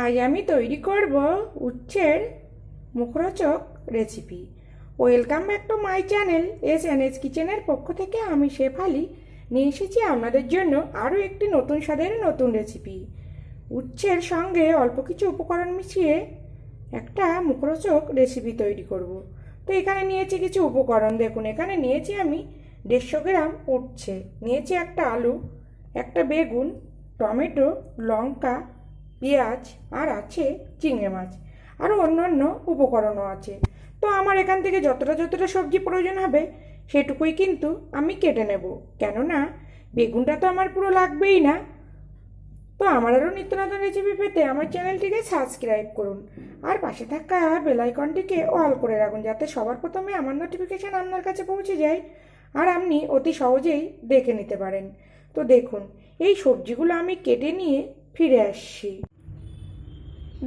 আজ আমি তৈরি করব উচ্ছের মুখরোচক recipe welcome back to my channel S N S কিচেনের পক্ষ থেকে আমি শেফ শেফালি নিয়ে এসেছি আপনাদের জন্য আরও একটি নতুন স্বাদের নতুন রেসিপি উচ্ছের সঙ্গে অল্প কিছু উপকরণ মিশিয়ে একটা মুখরোচক রেসিপি তৈরি করব। তো এখানে নিয়েছি কিছু উপকরণ। দেখুন, এখানে নিয়েছি আমি দেড়শো গ্রাম উচ্ছে, নিয়েছি একটা আলু, একটা বেগুন, টমেটো, লঙ্কা পেঁয়াজ আর আছে চিংড়ি মাছ। আরও অন্যান্য উপকরণও আছে। তো আমার এখান থেকে যতটা যতটা সবজি প্রয়োজন হবে, সেটুকুই কিন্তু আমি কেটে নেব। কেননা, বেগুনটা তো আমার পুরো লাগবেই না। তো আমার আরও নিত্য নতুন রেসিপি পেতে আমার চ্যানেলটিকে সাবস্ক্রাইব করুন। আর পাশে থাকা বেলাইকনটিকে অল করে রাখুন, যাতে সবার প্রথমে আমার নোটিফিকেশান আপনার কাছে পৌঁছে যায় আর আপনি অতি সহজেই দেখে নিতে পারেন। তো দেখুন, এই সবজিগুলো আমি কেটে নিয়ে ফিরে আসছি।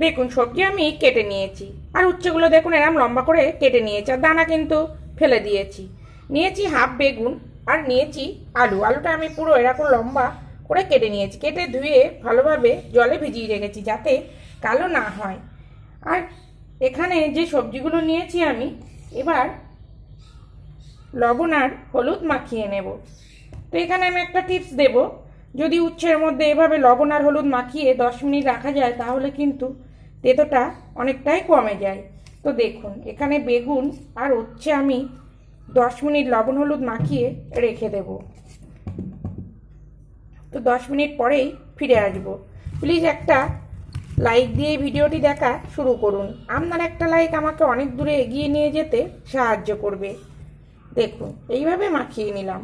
দেখুন, সবজি আমি কেটে নিয়েছি। আর উচ্ছেগুলো দেখুন, এরম লম্বা করে কেটে নিয়েছি, আর দানা কিন্তু ফেলে দিয়েছি। নিয়েছি হাফ বেগুন, আর নিয়েছি আলু। আলুটা আমি পুরো এরকম লম্বা করে কেটে নিয়েছি, কেটে ধুয়ে ভালোভাবে জলে ভিজিয়ে রেখেছি যাতে কালো না হয়। আর এখানে যে সবজিগুলো নিয়েছি আমি, এবার লবণ আর হলুদ মাখিয়ে নেব। তো এখানে আমি একটা টিপস দেব, যদি উচ্ছের মধ্যে এভাবে লবণ আর হলুদ মাখিয়ে দশ মিনিট রাখা যায়, তাহলে কিন্তু তেতোটা অনেকটাই কমে যায়। তো দেখুন, এখানে বেগুন আর হচ্ছে আমি দশ মিনিট লবণ হলুদ মাখিয়ে রেখে দেব। তো দশ মিনিট পরেই ফিরে আসব। প্লিজ একটা লাইক দিয়ে ভিডিওটি দেখা শুরু করুন। আপনার একটা লাইক আমাকে অনেক দূরে এগিয়ে নিয়ে যেতে সাহায্য করবে। দেখুন, এইভাবে মাখিয়ে নিলাম।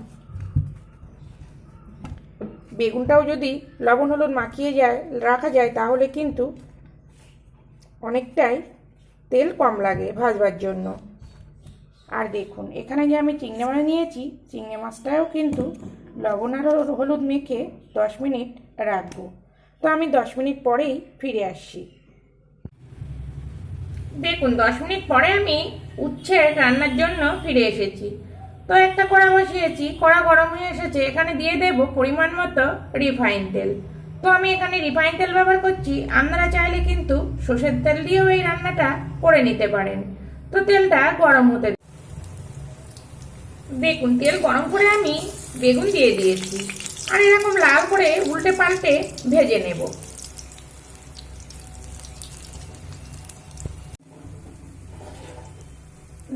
বেগুনটাও যদি লবণ হলুদ মাখিয়ে যায়, রাখা যায়, তাহলে কিন্তু অনেকটাই তেল কম লাগে ভাজবার জন্য। আর দেখুন, এখানে যে আমি চিংড়ি মাছ নিয়েছি, চিংড়ি মাছটাও কিন্তু লবণ আর হলুদ মেখে দশ মিনিট রাখব। তো আমি দশ মিনিট পরেই ফিরে আসছি। দেখুন, দশ মিনিট পরে আমি উচ্ছে রান্নার জন্য ফিরে এসেছি। তো একটা কড়া বসিয়েছি, কড়া গরম হয়ে এসেছে, এখানে দিয়ে দেব পরিমাণ মতো রিফাইন তেল। তো আমি এখানে রিফাইন তেল ব্যবহার করছি। আপনারা চাইলে কিন্তু সর্ষের তেল দিয়েও এই রান্নাটা করে নিতে পারেন। তো তেলটা গরম হতে দেখুন, তেল গরম করে আমি বেগুন দিয়ে দিয়েছি। আর এরকম লাল করে উল্টে পাল্টে ভেজে নেব।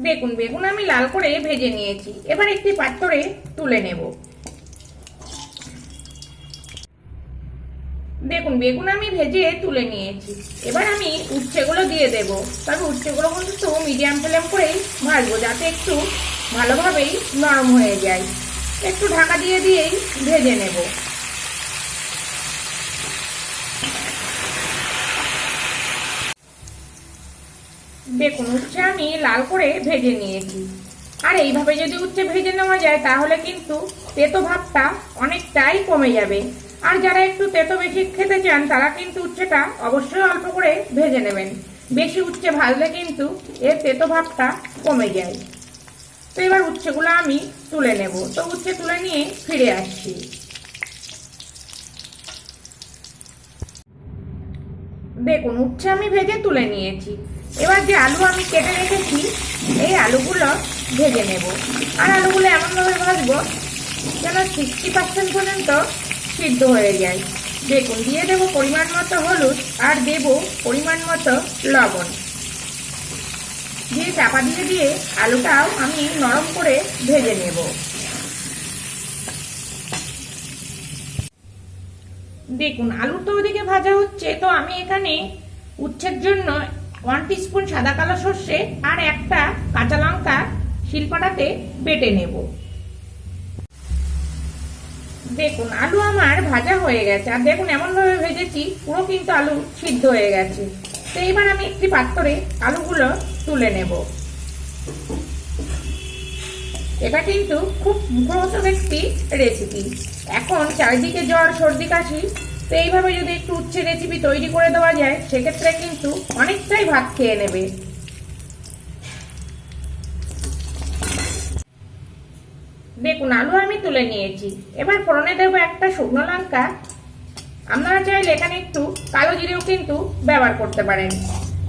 দেখুন, বেগুন আমি লাল করে ভেজে নিয়েছি। এবার একটি পাত্রে তুলে নেব। দেখুন, বেগুন আমি ভেজে তুলে নিয়েছি। এবার আমি উচ্ছেগুলো দিয়ে দেব। তবে উচ্ছেগুলো কিন্তু মিডিয়াম ফ্লেম করেই ভাজবো, যাতে একটু ভালোভাবেই নরম হয়ে যায়। একটু ঢাকা দিয়ে দিয়েই ভেজে নেব। দেখুন, উচ্ছে আমি লাল করে ভেজে নিয়েছি। আর এইভাবে যদি উচ্ছে ভেজে নেওয়া যায়, তাহলে কিন্তু তেতো ভাবটা অনেকটাই কমে যাবে। আর যারা একটু তেতো বেশি খেতে চান, তারা কিন্তু উচ্ছেটা অবশ্যই অল্প করে ভেজে নেবেন। বেশি উচ্ছে ভাজলে কিন্তু এর তেতো ভাবটা কমে যায়। তো এবার উচ্ছেগুলো আমি তুলে নেব। তো উচ্ছে তুলে নিয়ে ফিরে আসছি। দেখুন, উচ্ছে আমি ভেজে তুলে নিয়েছি। এবার যে আলু আমি কেটে রেখেছি, এই আলুগুলো ভেজে নেব। আর আলুগুলো এমনভাবে ভাজবো যেন সিক্সটি পার্সেন্ট পর্যন্ত সিদ্ধ হয়ে যায়। দেখুন, দিয়ে দেবো পরিমাণ মতো হলুদ আর দেব পরিমাণ মতো লবণ। দিয়ে চাপা দিয়ে দিয়ে আলুটাও আমি নরম করে ভেজে নেব। দেখুন, আলুর তো ওদিকে ভাজা হচ্ছে, তো আমি এখানে উচ্ছের জন্য ওয়ান টিস্পুন সাদা কালো সর্ষে আর একটা কাঁচা লঙ্কা শিলপাটাতে বেটে নেব। দেখুন, আলু আমার ভাজা হয়ে গেছে। আর দেখুন, এমনভাবে ভেজেছি, পুরো কিন্তু আলু সিদ্ধ হয়ে গেছে। তো এইবার আমি একটি পাত্রে আলুগুলো তুলে নেব। এটা কিন্তু খুব মুখরোচক একটি রেসিপি এখন চারিদিকে জ্বর সর্দি, কাশি, তো এইভাবে যদি একটু উচ্ছে রেসিপি তৈরি করে দেওয়া যায়, সেক্ষেত্রে কিন্তু অনেকটাই ভাত খেয়ে নেবে। দেখুন আলু আমি তুলে নিয়েছি। এবার ফোড়নে দেব একটা শুকনো লঙ্কা। আপনারা চাইলে এখানে একটু কালো জিরেও কিন্তু ব্যবহার করতে পারেন।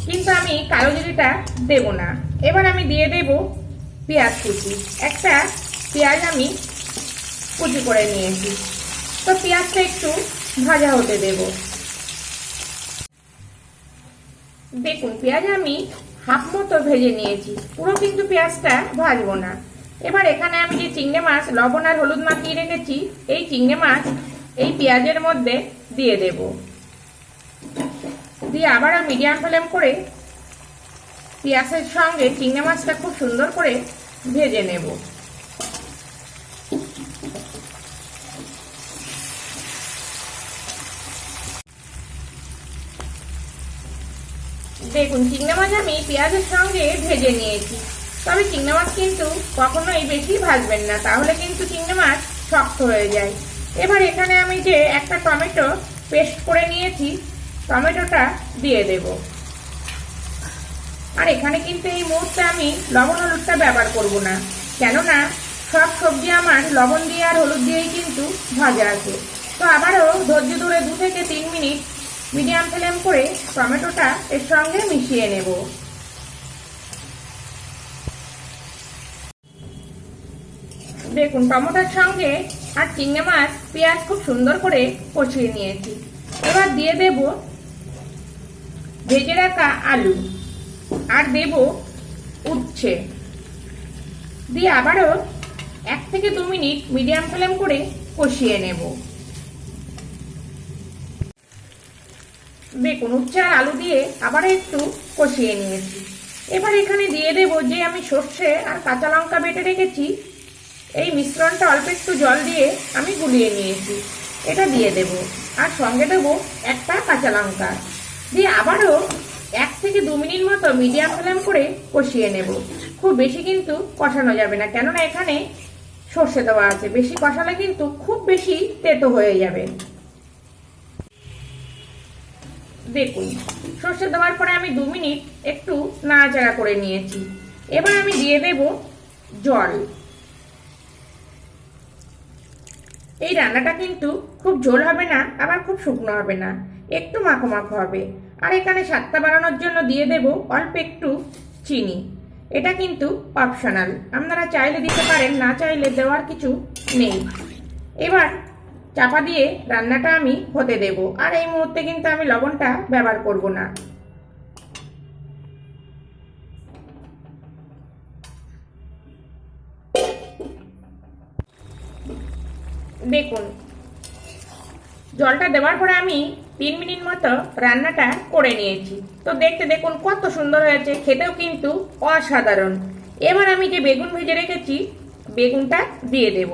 কিন্তু আমি কালো জিরেটা দেব না। এবার আমি দিয়ে দেব পেঁয়াজ কুচি। একটা পেঁয়াজ আমি কুচি করে নিয়েছি। তো পেঁয়াজটা একটু ভাজা হতে দেব। দেখুন, পেঁয়াজ আমি হাফ মতো ভেজে নিয়েছি। পুরো কিন্তু পেঁয়াজটা ভাজবো না। এবার এখানে আমি যে চিংড়ে মাছ, লবণ আর হলুদ মাখিয়ে রেখেছি, এই চিংড়ে মাছ এই পেঁয়াজের মধ্যে দিয়ে দেব। দিয়ে আবারও মিডিয়াম ফ্লেম করে পেঁয়াজের সঙ্গে চিংড়ে মাছটা খুব সুন্দর করে ভেজে নেব। দেখুন, চিংড়ে মাছ আমি পেঁয়াজের সঙ্গে ভেজে নিয়েছি। তবে চিংড়ি মাছ কিন্তু কখনোই বেশি ভাজবেন না, তাহলে কিন্তু চিংড়ি মাছ শক্ত হয়ে যায়। এবার এখানে আমি যে একটা টমেটো পেস্ট করে নিয়েছি, টমেটোটা দিয়ে দেব। আর এখানে কিন্তু এই মুহূর্তে আমি লবণ হলুদটা ব্যবহার করব না, কেননা সব সবজি আমার লবণ দিয়ে আর হলুদ দিয়েই কিন্তু ভাজা আছে। তো আবারও ধৈর্য ধরে দু থেকে তিন মিনিট মিডিয়াম ফ্লেম করে টমেটোটা এর সঙ্গে মিশিয়ে নেব। দেখুন, টমেটোর সঙ্গে আর চিংড়ি মাছ পেঁয়াজ খুব সুন্দর করে কষিয়ে নিয়েছি। এবার দিয়ে দেব ভেজে রাখা আলু আর দেব উচ্ছে। দিয়ে আবারও এক থেকে দু মিনিট মিডিয়াম ফ্লেম করে কষিয়ে নেব। দেখুন, উচ্ছে আর আলু দিয়ে আবার একটু কষিয়ে নিয়েছি। এবার এখানে দিয়ে দেব যে আমি সর্ষে আর কাঁচা লঙ্কা বেটে রেখেছি এই মিশ্রণটা অল্প একটু জল দিয়ে আমি গুলিয়ে নিয়েছি। এটা দিয়ে দেব। আর সঙ্গে দেব একটা কাঁচা লঙ্কা। দিয়ে আবারও এক থেকে দু মিনিট মতো মিডিয়াম ফ্লেম করে কষিয়ে নেব। খুব বেশি কিন্তু কষানো যাবে না, কেননা এখানে সর্ষে দেওয়া আছে। বেশি কষালে কিন্তু খুব বেশি তেতো হয়ে যাবে। দেখুন, সর্ষে দেওয়ার পরে আমি দু মিনিট একটু নাড়াচাড়া করে নিয়েছি। এবার আমি দিয়ে দেব জল। এই রান্নাটা কিন্তু খুব ঝোল হবে না, আবার খুব শুকনো হবে না। একটু মাখো মাখো হবে। আর এখানে স্বাদটা বাড়ানোর জন্য দিয়ে দেব অল্প একটু চিনি। এটা কিন্তু অপশনাল আপনারা চাইলে দিতে পারেন, না চাইলে দেওয়ার কিছু নেই। এবার চাপা দিয়ে রান্নাটা আমি হতে দেব। আর এই মুহূর্তে কিন্তু আমি লবণটা ব্যবহার করব না। দেখুন। জলটা দেওয়ার পরে আমি তিন মিনিট মতো রান্নাটা করে নিয়েছি। তো দেখতে দেখুন কত সুন্দর হয়েছে, খেতেও কিন্তু অসাধারণ। এবার আমি যে বেগুন ভেজে রেখেছি, বেগুনটা দিয়ে দেব।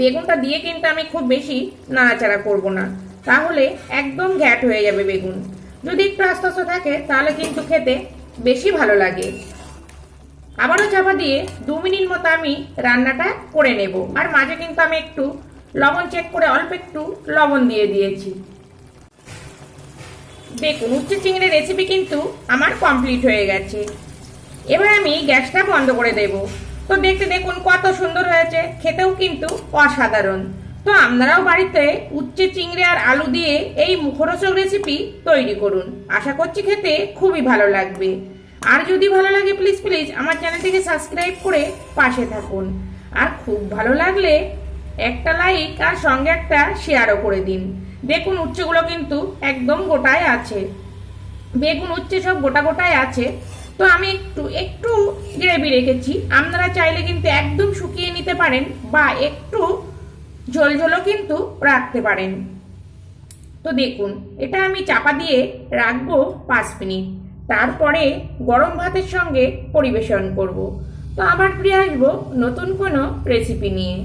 বেগুনটা দিয়ে কিন্তু আমি খুব বেশি নাড়াচাড়া করব না। তাহলে একদম ঘ্যাট হয়ে যাবে বেগুন। যদি একটু আস্তে আস্তে থাকে, তাহলে কিন্তু খেতে বেশি ভালো লাগে। আবারও চাপা দিয়ে দু মিনিট মতো আমি রান্নাটা করে নেব। আর মাঝে কিন্তু আমি একটু লবণ চেক করে অল্প একটু লবণ দিয়ে দিয়েছি। দেখুন, উচ্ছে চিংড়ি রেসিপি কিন্তু আমার কমপ্লিট হয়ে গেছে। এবার আমি গ্যাসটা বন্ধ করে দেব। তো দেখতে দেখুন, কত সুন্দর হয়েছে। খেতেও কিন্তু অসাধারণ। তো আপনারাও বাড়িতে উচ্ছে চিংড়ি আর আলু দিয়ে এই মুখরোচক রেসিপি তৈরি করুন। আশা করছি খেতে খুবই ভালো লাগবে। আর যদি ভালো লাগে প্লিজ প্লিজ আমার চ্যানেলটিকে সাবস্ক্রাইব করে পাশে থাকুন। আর খুব ভালো লাগলে একটা লাইক আর সঙ্গে একটা শেয়ারও করে দিন। দেখুন উচ্চগুলো কিন্তু একদম গোটায় আছে। বেগুন উচ্ছে সব গোটা গোটায় আছে। তো আমি একটু একটু গ্রেভি রেখেছি। আপনারা চাইলে কিন্তু একদম শুকিয়ে নিতে পারেন বা একটু ঝোল ঝোলও কিন্তু রাখতে পারেন। তো দেখুন, এটা আমি চাপা দিয়ে রাখব পাঁচ মিনিট। তারপরে গরম ভাতের সঙ্গে পরিবেশন করব। তো আবার ফিরে আসব নতুন কোনো রেসিপি নিয়ে।